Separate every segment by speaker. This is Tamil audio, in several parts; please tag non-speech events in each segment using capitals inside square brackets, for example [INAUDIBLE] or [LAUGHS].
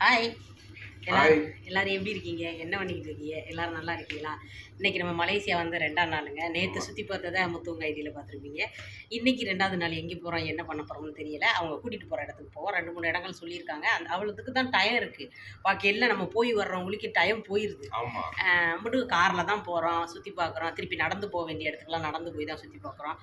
Speaker 1: ಹಾಯ್ எல்லாரும். எல்லாரும் எப்படி இருக்கீங்க? என்ன பண்ணிக்கிட்டு இருக்கீங்க? எல்லாரும் நல்லா இருக்கீங்களா? இன்னைக்கு நம்ம மலேசியா வந்து ரெண்டாம் நாளுங்க. நேற்று சுற்றி பார்த்ததை முத்துவங்க ஐடியில் பார்த்துருப்பீங்க. இன்னைக்கு ரெண்டாவது நாள் எங்கே போகிறோம் என்ன பண்ண போகிறோம்னு தெரியல. அவங்க கூட்டிகிட்டு போகிற இடத்துக்கு போவோம். ரெண்டு மூணு இடங்கள் சொல்லியிருக்காங்க. அந்த அவளுக்கு தான் டயம் இருக்குது பாக்கி எல்லாம் நம்ம போய் வர்றவங்களுக்கு டைம் போயிடுது மட்டும் காரில் தான் போகிறோம் சுற்றி பார்க்குறோம் திருப்பி நடந்து போக வேண்டிய இடத்துக்குலாம் நடந்து போய் தான் சுற்றி பார்க்குறோம்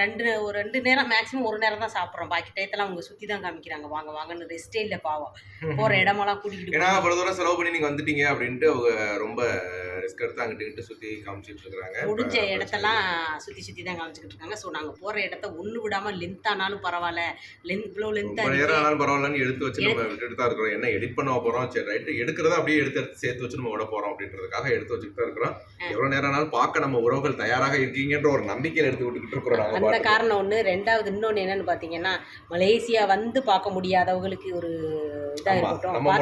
Speaker 1: ரெண்டு ஒரு ரெண்டு நேரம் மேக்ஸிமம் ஒரு நேரம் தான் சாப்பிட்றோம். பாக்கி டயத்தெல்லாம் அவங்க சுற்றி தான் காமிக்கிறாங்க. வாங்க வாங்கன்னு ரெஸ்டே இல்லை பாவம். போகிற [LAUGHS] இடமெல்லாம் கூட்டிகிட்டு
Speaker 2: தூரம் செலவு பண்ணி நீங்க வந்துட்டீங்க அப்படின்ட்டு அவங்க ரொம்ப ரிஸ்க் எடுத்து அங்கிட்டு சுத்தி காமிச்சிட்டு இருக்காங்க
Speaker 1: முடிஞ்ச இடத்தெல்லாம் சுற்றி சுற்றி தான் காமிச்சிக்கிட்டு இருக்காங்க. ஸோ நாங்கள் போகிற இடத்த ஒன்று விடாமல் லென்த் ஆனாலும் பரவாயில்ல. லென்த் இவ்வளோ லென்த்தாக
Speaker 2: நேரம் ஆனாலும் பரவாயில்லன்னு எடுத்து வச்சு நம்ம விட்டுட்டு தான் இருக்கிறோம். என்ன எடிட் பண்ண போறோம்? சரி ரைட்டு எடுக்கிறத அப்படியே எடுத்து எடுத்து சேர்த்து வச்சு நம்ம விட போறோம் அப்படின்றதுக்காக எடுத்து வச்சுட்டு தான் இருக்கிறோம். எவ்வளவு நேரம் ஆனாலும் பார்க்க நம்ம உறவுகள் தயாராக இருக்கீங்கன்ற ஒரு நம்பிக்கையில எடுத்து விட்டுக்கிட்டு இருக்கிறோம்
Speaker 1: அந்த. காரணம் ஒன்று ரெண்டாவது இன்னொன்று என்னன்னு பார்த்தீங்கன்னா மலேசியா வந்து பார்க்க முடியாதவங்களுக்கு ஒரு இதாக இருக்கட்டும்.
Speaker 2: நம்ம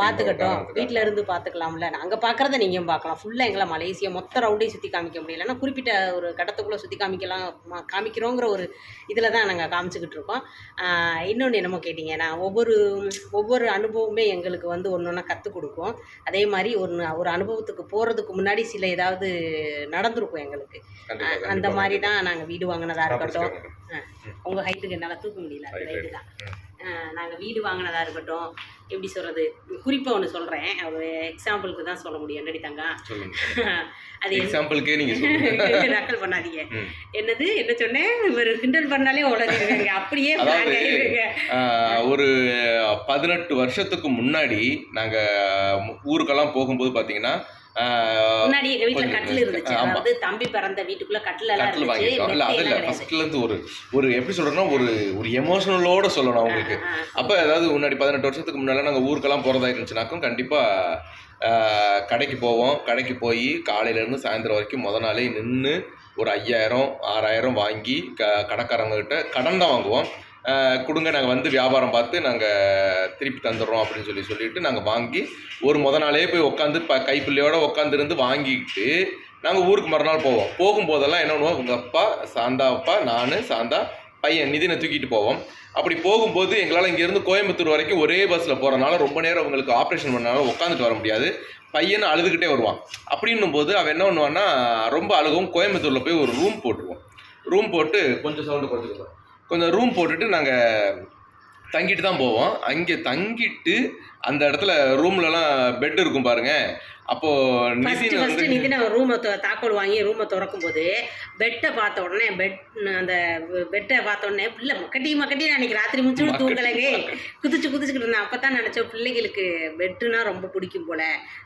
Speaker 1: பார்த்துக்கட்டும்
Speaker 2: காரணத்துக்காக.
Speaker 1: வீட்டில் இருந்து பார்த்துக்கலாம்ல நாங்கள் பார்க்குறத நீங்கள் பார்க்கலாம் ஃபுல்லாக எங்களை மலேசியா மொத்த ரவுண்டையும் சுற்றி காமிக்க முடியல. ஆனால் குறிப்பிட்ட ஒரு கட்டத்துக்குள்ளே சுற்றி காமிக்கலாம் காமிக்கிறோங்கிற ஒரு இதில் தான் நாங்கள் காமிச்சிக்கிட்டு இருக்கோம். இன்னொன்று என்னமோ கேட்டிங்கன்னா ஒவ்வொரு ஒவ்வொரு அனுபவமே எங்களுக்கு வந்து ஒன்று ஒன்றா கற்றுக் கொடுக்கும். அதே மாதிரி ஒரு ஒரு அனுபவத்துக்கு போகிறதுக்கு முன்னாடி சில ஏதாவது நடந்திருக்கும் எங்களுக்கு. அந்த. மாதிரி தான் நாங்கள் வீடு வாங்கினதா இருக்கட்டும். உங்கள் ஹைட்டுக்கு என்னால் தூக்க முடியல
Speaker 2: right.
Speaker 1: தான். நாங்கள் வீடு வாங்கினதா இருக்கட்டும் எப்படி சொல்கிறது குறிப்பாக ஒன்று சொல்கிறேன் ஒரு எக்ஸாம்பிளுக்கு தான் சொல்ல முடியும். என்னடி தங்கா? [LAUGHS] அது
Speaker 2: எக்ஸாம்பிளுக்கே நீங்க [LAUGHS] சொல்லுங்க.
Speaker 1: நக்கல் பண்ணாதீங்க. என்னது? என்ன சொன்னேன்? இவர் கிண்டல் பண்ணாலே உளறிடுங்க அப்படியே
Speaker 2: ஒரு பதினெட்டு வருஷத்துக்கு முன்னாடி நாங்க ஊருக்கெல்லாம் போகும்போது பாத்தீங்கன்னா ஆஹ்,
Speaker 1: முன்னாடி எங்க
Speaker 2: கொஞ்சம்
Speaker 1: கட்டில் இருந்துச்சு. அதாவது தம்பி பிறந்த வீட்டுக்குள்ள கட்டில் எல்லாம்
Speaker 2: கட்டில் வாங்கிட்டோம் இல்ல அது
Speaker 1: மெத்தையெல்லாம்
Speaker 2: இல்ல
Speaker 1: கிடையாது.
Speaker 2: ஃபர்ஸ்ட்ல இருந்து ஒரு ஒரு எப்படி சொல்றேன்னா ஒரு ஒரு எமோஷனலோட சொல்லணும் அவங்களுக்கு. அப்ப அதாவது முன்னாடி பதினெட்டு வருஷத்துக்கு முன்னால நாங்க ஊருக்கெல்லாம் போறதா இருந்துச்சுனாக்கும் கண்டிப்பா கடைக்கு போவோம் கடைக்கு போய் காலையில இருந்து சாயந்தரம் வரைக்கும் முத நாளே நின்று ஒரு ஐயாயிரம் ஆறாயிரம் வாங்கி க கடைக்காரங்க கிட்ட கடன் தான் வாங்குவோம் கொடுங்க நாங்கள் வந்து வியாபாரம் பார்த்து நாங்கள் திருப்பி தந்துடுறோம் அப்படின்னு சொல்லி சொல்லிட்டு நாங்கள் வாங்கி ஒரு முத நாளே போய் உட்காந்து ப கைப்பிள்ளையோடு உட்காந்துருந்து வாங்கிக்கிட்டு நாங்கள் ஊருக்கு மறுநாள் போவோம். போகும்போதெல்லாம் என்ன பண்ணுவோம்? உங்கள் அப்பா சாந்தா அப்பா நான் சாந்தா பையன் நிதினை தூக்கிட்டு போவோம். அப்படி போகும்போது எங்களால் இங்கேருந்து கோயம்புத்தூர் வரைக்கும் ஒரே பஸ்ஸில் போகிறனால ரொம்ப நேரம் அவங்களுக்கு ஆப்ரேஷன் பண்ணனால உட்காந்துட்டு வர முடியாது. பையன் அழுதுகிட்டே வருவான். அப்படின்னும் போது அவன் என்ன பண்ணுவான்னா ரொம்ப அழுகும் கோயம்புத்தூரில் போய் ஒரு ரூம் போட்டுருவோம். ரூம் போட்டு கொஞ்சம் சவுண்டு குறைச்சிக்கலாம் கொஞ்சம் ரூம் போட்டுட்டு நாங்கள் தங்கிட்டு தான் போவோம். அங்கே தங்கிட்டு அந்த இடத்துல ரூம்லலாம் பெட் இருக்கும் பாருங்க. அப்போது
Speaker 1: ஃபர்ஸ்ட்
Speaker 2: நிதின்
Speaker 1: ஃபர்ஸ்ட் நிதின ரூமை தாக்கோல் வாங்கி ரூமை திறக்கும் போது பெட்டை பார்த்த உடனே பெட் அந்த பெட்டை பார்த்த உடனே பிள்ளை மக்கட்டி மக்கட்டி அன்னைக்கு ராத்திரி முடிச்சு தூங்கலைங்க குதிச்சு குதிச்சுக்கிட்டு இருந்தேன். அப்போ தான் நினச்சேன் பிள்ளைங்களுக்கு பெட்டுனா ரொம்ப பிடிக்கும் போல.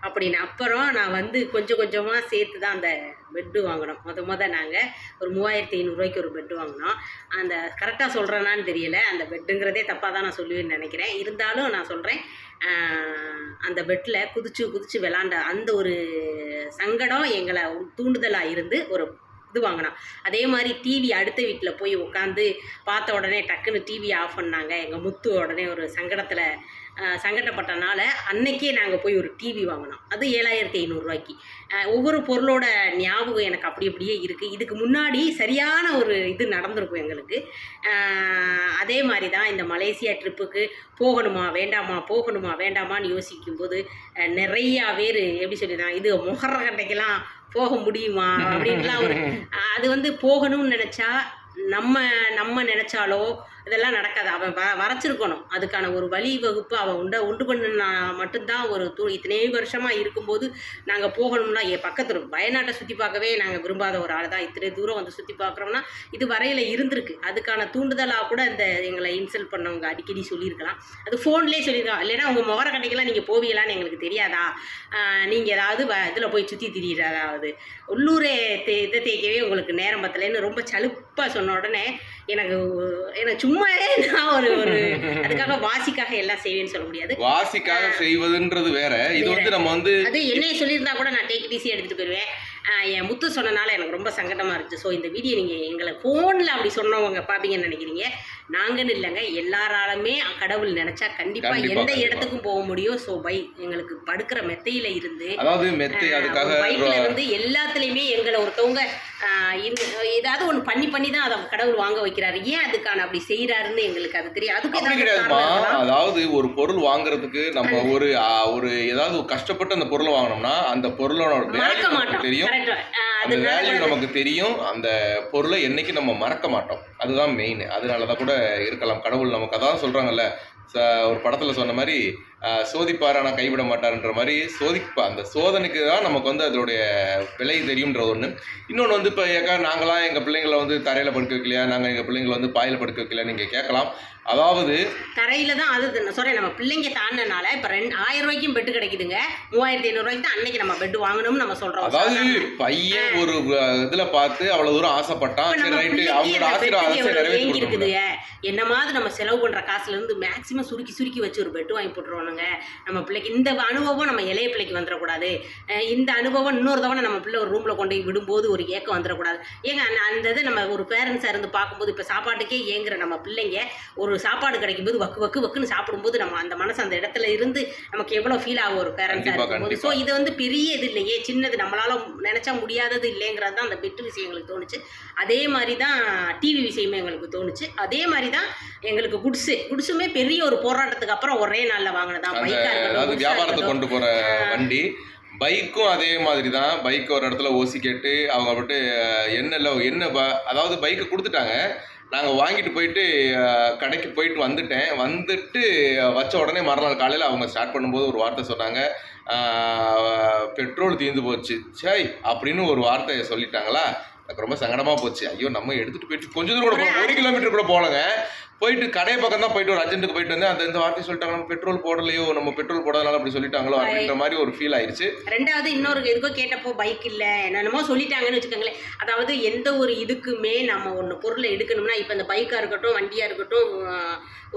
Speaker 1: அப்படின்னு. அப்புறம் நான் வந்து கொஞ்சம் கொஞ்சமாக சேர்த்து தான் அந்த பெட்டு வாங்கினோம். முத மொதல் நாங்கள் ஒரு மூவாயிரத்தி ஐநூறுரூவாய்க்கு ஒரு பெட்டு வாங்கினோம். அந்த கரெக்டாக சொல்கிறேனான்னு தெரியல. அந்த பெட்டுங்கிறதே தப்பாக தான் நான் சொல்லுவேன்னு நினைக்கிறேன். இருந்தாலும் நான் சொல்கிறேன் அந்த பெட்டில் குதிச்சு குதிச்சு விளாண்ட அந்த ஒரு சங்கடம் எங்களை தூண்டுதலாக இருந்து ஒரு இது வாங்கினோம் அதே மாதிரி டிவி அடுத்த வீட்டில் போய் உட்காந்து பார்த்த உடனே டக்குன்னு டிவி ஆஃப் பண்ணாங்க. எங்கள் முத்து உடனே ஒரு சங்கடத்தில் சங்கடப்பட்டனால அன்னைக்கே நாங்கள் போய் ஒரு டிவி வாங்கினோம். அது ஏழாயிரத்தி ஐநூறுரூவாய்க்கு ஒவ்வொரு பொருளோட ஞாபகம் எனக்கு அப்படி அப்படியே இருக்குது இதுக்கு முன்னாடி சரியான ஒரு இது நடந்திருக்கும் எங்களுக்கு. அதே மாதிரி தான் இந்த மலேசியா ட்ரிப்புக்கு போகணுமா வேண்டாமா போகணுமா வேண்டாமான்னு யோசிக்கும்போது நிறையா பேர் எப்படி சொல்லிடுறாங்க இது முகர கட்டைக்கெல்லாம் போக முடியுமா அப்படின்லாம் ஒரு [LAUGHS] அது வந்து போகணும்னு நினச்சா நம்ம நம்ம நினச்சாலோ இதெல்லாம் நடக்காது. அவன் வ வரைச்சிருக்கணும். அதுக்கான ஒரு வழி வகுப்பு அவன் உண்ட உண்டு பண்ணுனா மட்டும்தான் ஒரு தூ இத்தனை வருஷமாக இருக்கும்போது நாங்கள் போகணும்னா என் பக்கத்தில் வயநாட்டை சுற்றி பார்க்கவே நாங்கள் விரும்பாத ஒரு ஆள் தான் இத்தனை தூரம் வந்து சுற்றி பார்க்குறோம்னா இது வரையில் இருந்திருக்கு. அதுக்கான தூண்டுதலாக கூட இந்த எங்களை இன்சல்ட் பண்ணவங்க அடிக்கடி சொல்லியிருக்கலாம். அது ஃபோன்லேயே சொல்லியிருக்கலாம். இல்லைன்னா உங்கள் முகர கடைக்கெல்லாம் நீங்கள் போவீங்களான்னு எங்களுக்கு தெரியாதா? நீங்கள் ஏதாவது வ இதில் போய் சுற்றி திரியிறாதாவது. உள்ளூரே தே இதை தேய்க்கவே உங்களுக்கு நேரம் பத்தலைன்னு ரொம்ப சலுப்பாக சொன்ன உடனே எனக்கு எனக்கு சும்மா சும்மாவே நான் ஒரு ஒரு [LAUGHS] அதுக்காக வாசிக்காக எல்லாம் செய்வேன்னு சொல்ல முடியாது.
Speaker 2: வாசிக்காக செய்வதுன்றது வேற. இது வந்து நம்ம வந்து
Speaker 1: அது என்னைய சொல்லியிருந்தா கூட நான் டேக் டிசி எடுத்துகிட்டு போயிடுவேன் என் முத்து சொன்னனால எனக்கு ரொம்ப சங்கடமாக இருந்துச்சு. ஸோ இந்த வீடியோ நீங்கள் எங்களை ஃபோனில் அப்படி சொன்னவங்க பார்ப்பீங்கன்னு நினைக்கிறீங்க. நாங்கன்னு இல்லைங்க எல்லாராலுமே கடவுள் நினைச்சா கண்டிப்பா எந்த. இடத்துக்கும் போக முடியும். ஸோ பை எங்களுக்கு படுக்கிற மெத்தையில இருந்து
Speaker 2: அதாவது மெத்தை அதுக்காக
Speaker 1: பைக்ல இருந்து எல்லாத்துலயுமே எங்களை ஒருத்தவங்க ஏதாவது ஒண்ணு பண்ணி பண்ணி தான் அதை கடவுள் வாங்க வைக்கிறாரு. ஏன் அதுக்கான அப்படி செய்யறாருன்னு எங்களுக்கு அது தெரியும் அதுக்கு
Speaker 2: கிடையாதுமா? அதாவது ஒரு பொருள் வாங்குறதுக்கு நம்ம ஒரு ஒரு ஏதாவது கஷ்டப்பட்டு அந்த பொருளை வாங்கினோம்னா அந்த பொருளோட தெரியும். அந்த வேல்யூ நமக்கு தெரியும் அந்த பொருளை என்னைக்கு நம்ம மறக்க மாட்டோம். அதுதான் மெயின் அதனால தான் கூட இருக்கலாம். கடவுள் நமக்கு அதான் சொல்றாங்கல்ல ச- ஒரு படத்துல சொன்ன மாதிரி சோதிப்பார் ஆனால் கைவிட மாட்டார்ன்ற மாதிரி சோதிப்பா அந்த சோதனைக்கு தான் நமக்கு வந்து அதோடைய விலை தெரியும்ன்றது ஒன்று இன்னொன்று வந்து இப்போ ஏக்கா நாங்களாம் எங்கள் பிள்ளைங்களை வந்து தரையில் படுக்க வைக்கலையா? நாங்கள் எங்கள் பிள்ளைங்களை வந்து பாயில் படுக்க வைக்கலையா நீங்கள் கேட்கலாம். அதாவது
Speaker 1: தரையில தான் அது சாரி நம்ம பிள்ளைங்க தாண்டினால இப்ப ரெண்டு ஆயிரம் ரூபாய்க்கும் பெட்டு கிடைக்குதுங்க. மூவாயிரத்தி ஐநூறு ரூபாய்க்கு தான் அன்னைக்கு நம்ம பெட் வாங்கணும்னு நம்ம சொல்றோம்.
Speaker 2: அதாவது. பையன் ஒரு இதுல பார்த்து அவ்வளவு தூரம் ஆசைப்பட்டான். சரி ரைட்டு. அவங்களோட ஆசீர்வாதம் நிறைவேற்றி
Speaker 1: நம்ம செலவு பண்ற காசுல இருந்து மேக்சிமம் சுருக்கி சுருக்கி வச்சு ஒரு பெட் வாங்கி போட்டுருவானுங்க. நம்ம பிள்ளைக்கு இந்த அனுபவம் நம்ம இளைய பிள்ளைக்கு வந்துடக்கூடாது. இந்த அனுபவம் இன்னொரு தவணை நம்ம பிள்ளை ஒரு ரூம்ல கொண்டு போய் விடும்போது ஒரு ஏக்கம் வந்துடக்கூடாது. ஏங்க அந்த இது நம்ம ஒரு பேரண்ட்ஸா இருந்து பார்க்கும்போது இப்ப சாப்பாட்டுக்கே ஏங்குற நம்ம பிள்ளைங்க ஒரு சாப்பாடு கிடைக்கும்போது வக்கு வக்கு வக்குன்னு சாப்பிடும்போது நம்ம அந்த மனசு அந்த இடத்துல இருந்து நமக்கு எவ்வளவு ஃபீல் ஆகும் ஒரு பேரண்ட்ஸா
Speaker 2: கண்டிப்பா,
Speaker 1: இருக்கும்போது. ஸோ இது வந்து பெரிய இது இல்லையே சின்னது. நம்மளால நினைச்சா முடியாதது இல்லைங்கிறது தான் அந்த பெட்டு விஷயம் எங்களுக்கு தோணுச்சு. அதே மாதிரி தான் டிவி விஷயமே எங்களுக்கு தோணுச்சு. அதே மாதிரி தான் எங்களுக்கு குட்ஸு குட்ஸுமே பெரிய ஒரு போராட்டத்துக்கு அப்புறம் ஒரே நாளில் வாங்கினதான் பைக்காக இருக்கட்டும்
Speaker 2: வியாபாரத்தை. கொண்டு போற வண்டி பைக்கும் அதே மாதிரி தான். பைக் ஒரு இடத்துல ஓசி கேட்டு அவங்க விட்டு என்ன இல்லை என்ன ப- அதாவது பைக்கை கொடுத்துட்டாங்க. நாங்கள் வாங்கிட்டு போயிட்டு கடைக்கு போயிட்டு வந்துட்டேன். வந்துட்டு வச்ச உடனே மறுநாள் காலையில் அவங்க ஸ்டார்ட் பண்ணும்போது ஒரு வார்த்தை சொன்னாங்க. பெட்ரோல் தீர்ந்து போச்சு. சை அப்படின்னு ஒரு வார்த்தையை சொல்லிட்டாங்களா? எனக்கு ரொம்ப சங்கடமாக போச்சு. ஐயோ நம்ம எடுத்துகிட்டு போயிட்டு கொஞ்சம் தூரம் கூட ஒரு கிலோமீட்டர் கூட போகலங்க. போயிட்டு கடை பக்கம் தான் போயிட்டு ஒரு அர்ஜென்ட்டுக்கு போயிட்டு வந்து அந்த இந்த வார்த்தையை சொல்லிட்டாங்க நம்ம பெட்ரோல் போடலையோ நம்ம பெட்ரோல் போடாதனால அப்படி சொல்லிட்டாங்களோ அப்படின்ற மாதிரி ஒரு ஃபீல் ஆயிருச்சு.
Speaker 1: ரெண்டாவது இன்னொரு எதுக்கோ கேட்டப்போ பைக் இல்லை என்னென்னமோ சொல்லிட்டாங்கன்னு வச்சுக்கோங்களேன். அதாவது எந்த ஒரு இதுக்குமே நம்ம ஒன்று பொருளை எடுக்கணும்னா இப்போ இந்த பைக்காக இருக்கட்டும் வண்டியாக இருக்கட்டும்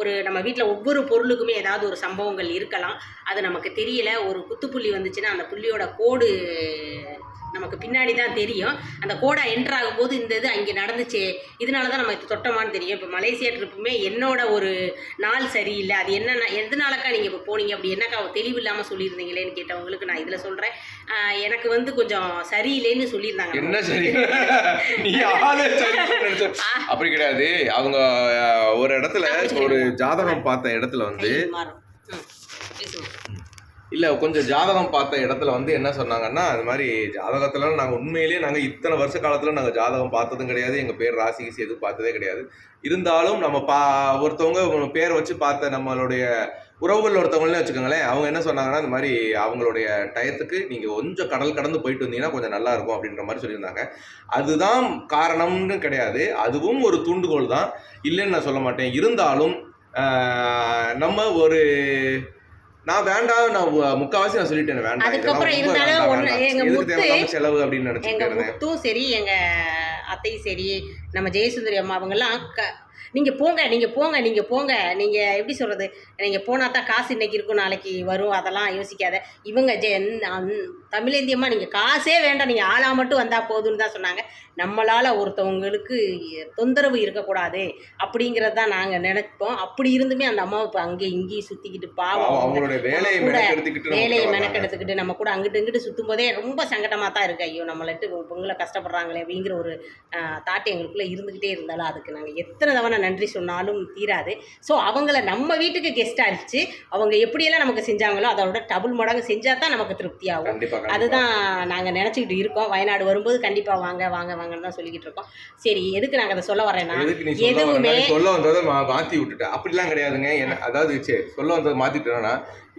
Speaker 1: ஒரு நம்ம வீட்டில் ஒவ்வொரு பொருளுக்குமே ஏதாவது ஒரு சம்பவங்கள் இருக்கலாம். அது நமக்கு தெரியல. ஒரு குத்துப்புள்ளி வந்துச்சுன்னா அந்த புள்ளியோட கோடு நமக்கு பின்னாடி தான் தெரியும். அந்த கோடை என்டர் ஆகும்போது இந்த இது அங்கே நடந்துச்சு இதனால தான் நம்ம தொட்டோமான்னு தெரியும். இப்போ மலேசியா ட்ரிப்புமே என்னோட ஒரு நாள் சரியில்லை. அது என்ன எதனாலக்கா நீங்கள் இப்போ போனீங்க? அப்படி என்னக்கா தெளிவு இல்லாமல் சொல்லியிருந்தீங்களேன்னு கேட்டவங்களுக்கு நான் இதில் சொல்கிறேன் எனக்கு வந்து கொஞ்சம் சரியில்லைன்னு சொல்லியிருந்தாங்க.
Speaker 2: என்ன சரி. அப்படி கிடையாது. அவங்க ஒரு இடத்துல ஒரு ஜாதகம் பார்த்த இடத்துல வந்து
Speaker 1: மாறும்.
Speaker 2: இல்லை கொஞ்சம் ஜாதகம் பார்த்த இடத்துல வந்து என்ன சொன்னாங்கன்னா அது மாதிரி ஜாதகத்தில் நாங்கள் உண்மையிலேயே நாங்கள் இத்தனை வருஷ காலத்தில் நாங்கள் ஜாதகம் பார்த்ததும் கிடையாது. எங்கள் பேர் ராசி கிசி எதுவும் பார்த்ததே கிடையாது. இருந்தாலும் நம்ம பா ஒருத்தவங்க பேர் வச்சு பார்த்த நம்மளுடைய உறவுகள் ஒருத்தவங்களே வச்சுக்கோங்களேன் அவங்க என்ன சொன்னாங்கன்னா இந்த மாதிரி அவங்களுடைய டயத்துக்கு நீங்கள் கொஞ்சம் கடல் கடந்து போயிட்டு வந்தீங்கன்னா கொஞ்சம் நல்லா இருக்கும் அப்படின்ற மாதிரி சொல்லியிருந்தாங்க. அதுதான் காரணம்னு கிடையாது. அதுவும் ஒரு தூண்டுகோல் தான். இல்லைன்னு நான் சொல்ல மாட்டேன். இருந்தாலும் நம்ம ஒரு நான் வேண்டாம் நான் முக்காவாசி நான் சொல்லிட்டேன் வேண்டாம்
Speaker 1: அதுக்கப்புறம் இருந்தாலும். எங்க முத்து-
Speaker 2: செலவு அப்படின்னு நினைச்சிட்டு இருந்தேன்
Speaker 1: சரி எங்க அத்தையும் சரி நம்ம ஜெயசுந்தரி அம்மா அவங்கெல்லாம் க நீங்க போங்க நீங்க போங்க நீங்க போங்க. நீங்க எப்படி சொல்றது? நீங்க போனா தான் காசு இன்னைக்கு இருக்கும் நாளைக்கு வரும். அதெல்லாம் யோசிக்காத. இவங்க ஜெ அந்த- தமிழேந்தியம்மா நீங்க காசே வேண்டாம். நீங்க ஆளா மட்டும் வந்தா போதும்னு தான் சொன்னாங்க. நம்மளால ஒருத்தவங்களுக்கு தொந்தரவு இருக்கக்கூடாது. அப்படிங்கிறது தான் நாங்க நினைப்போம். அப்படி இருந்துமே அந்த அம்மாவை இப்போ அங்கேயும் இங்கேயும் சுத்திக்கிட்டு பாவம்.
Speaker 2: அவ-
Speaker 1: அவங்க
Speaker 2: அவங்களுடைய வேலையை
Speaker 1: வேலையை. மெனக்கெடுத்துக்கிட்டு நம்ம கூட அங்கிட்டு இங்கிட்டு சுற்றும் போதே ரொம்ப சங்கடமாக தான் இருக்கு. ஐயோ நம்மளட்டு பொங்கலை கஷ்டப்படுறாங்களே அப்படிங்கிற ஒரு தாட்டு எங்களுக்குள்ளே இருந்துக்கிட்டே இருந்தாலும் அதுக்கு நாங்கள் எத்தனை தவணை நன்றி சொன்னாலும் தீராது. ஸோ அவங்கள நம்ம வீட்டுக்கு கெஸ்ட் அடிச்சு அவங்க எப்படியெல்லாம் நமக்கு செஞ்சாங்களோ அதோட டபுள் மடங்கு செஞ்சால் தான் நமக்கு திருப்தி ஆகும்
Speaker 2: கண்டிப்பா கண்டிப்பா.
Speaker 1: அதுதான் நாங்கள் நினச்சிக்கிட்டு இருக்கோம். வயநாடு வரும்போது கண்டிப்பாக வாங்க வாங்க வாங்கன்னு தான் சொல்லிக்கிட்டு இருக்கோம். சரி எதுக்கு நாங்கள் அதை சொல்ல வரேன்னா எதுவுமே-
Speaker 2: சொல்ல வந்ததை மா- மாத்தி விட்டுட்ட. அப்படிலாம் கிடையாதுங்க. அதாவது சரி சொல்ல வந்ததை மாத்திட்டேன்னா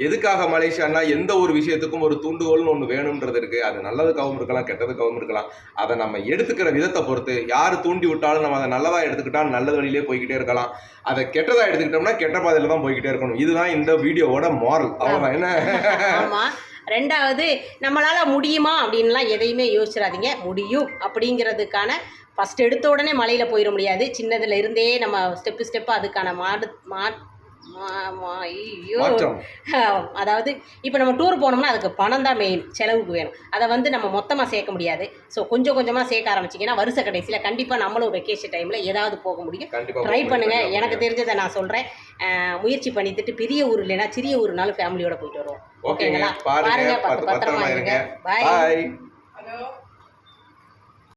Speaker 2: எதுக்காக மலேசியானா எந்த ஒரு விஷயத்துக்கும் ஒரு தூண்டுகோல்னு ஒன்று வேணும்ன்றது இருக்குது அது நல்லதுக்காகவும் இருக்கலாம் கெட்டதுக்காகவும் இருக்கலாம். அதை நம்ம எடுத்துக்கிற விதத்தை பொறுத்து யார் தூண்டி விட்டாலும் நம்ம அதை நல்லதா எடுத்துக்கிட்டால் நல்லது வழியிலே போய்கிட்டே இருக்கலாம். அதை கெட்டதா எடுத்துக்கிட்டோம்னா கெட்ட பாதையில் தான் போய்கிட்டே இருக்கணும். இதுதான் இந்த வீடியோவோட மாரல் அவ்வளோதான் என்ன?
Speaker 1: ரெண்டாவது நம்மளால முடியுமா அப்படின்லாம் எதையுமே யோசிச்சிடாதீங்க. முடியும் அப்படிங்கிறதுக்கான ஃபஸ்ட் எடுத்த உடனே மலையில் போயிட முடியாது. சின்னதுல இருந்தே நம்ம ஸ்டெப்பு ஸ்டெப்பாக அதுக்கான மாடு மா அதாவது இப்போ நம்ம டூர் போனோம்னா அதுக்கு பணம் தான் மெயின் செலவுக்கு வேணும். அதை வந்து நம்ம மொத்தமாக சேர்க்க முடியாது. ஸோ கொஞ்சம் கொஞ்சமாக சேர்க்க ஆரம்பிச்சிங்கன்னா வருஷ கடைசியில் கண்டிப்பாக நம்மளும் வெக்கேஷன் டைமில் ஏதாவது போக முடியும். ட்ரை
Speaker 2: போக
Speaker 1: பண்ணுங்க.
Speaker 2: முடியும்.
Speaker 1: எனக்கு தெரிஞ்சதை நான் சொல்கிறேன் முயற்சி பண்ணிட்டு பெரிய ஊர் இல்லைன்னா சிறிய ஊர்னாலும் ஃபேமிலியோட போயிட்டு வருவோம்.
Speaker 2: ஓகேங்க
Speaker 1: ஓகேங்களா?
Speaker 2: பாருங்க பத்து
Speaker 1: பத்திரமா இருங்க.
Speaker 2: பாய்